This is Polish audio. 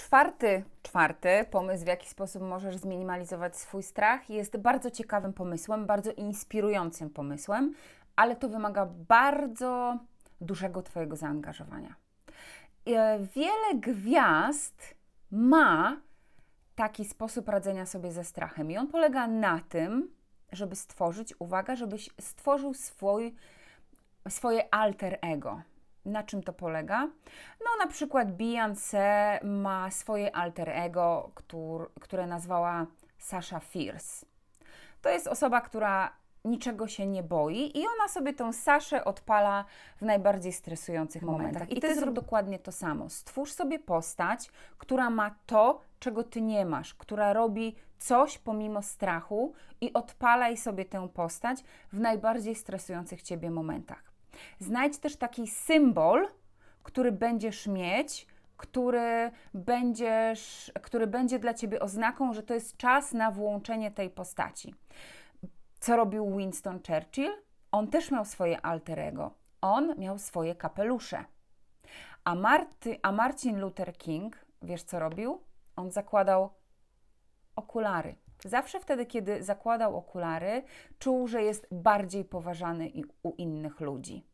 Czwarty, czwarty pomysł, w jaki sposób możesz zminimalizować swój strach, jest bardzo ciekawym pomysłem, bardzo inspirującym pomysłem, ale to wymaga bardzo dużego Twojego zaangażowania. E, Wiele gwiazd ma taki sposób radzenia sobie ze strachem, i on polega na tym, żeby stworzyć, uwaga, żebyś stworzył swój, swoje alter ego. Na czym to polega? No, na przykład Beyoncé ma swoje alter ego, któr, które nazwała Sasha Fierce. To jest osoba, która niczego się nie boi i ona sobie tą Saszę odpala w najbardziej stresujących momentach. I ty zrób dokładnie to samo. Stwórz sobie postać, która ma to, czego ty nie masz, która robi coś pomimo strachu i odpalaj sobie tę postać w najbardziej stresujących ciebie momentach. Znajdź też taki symbol, który będziesz mieć, który, będziesz, który będzie dla ciebie oznaką, że to jest czas na włączenie tej postaci. Co robił Winston Churchill? On też miał swoje alter ego. On miał swoje kapelusze. A, Marty, a Marcin Luther King, wiesz co robił? On zakładał okulary. Zawsze wtedy, kiedy zakładał okulary, czuł, że jest bardziej poważany u innych ludzi.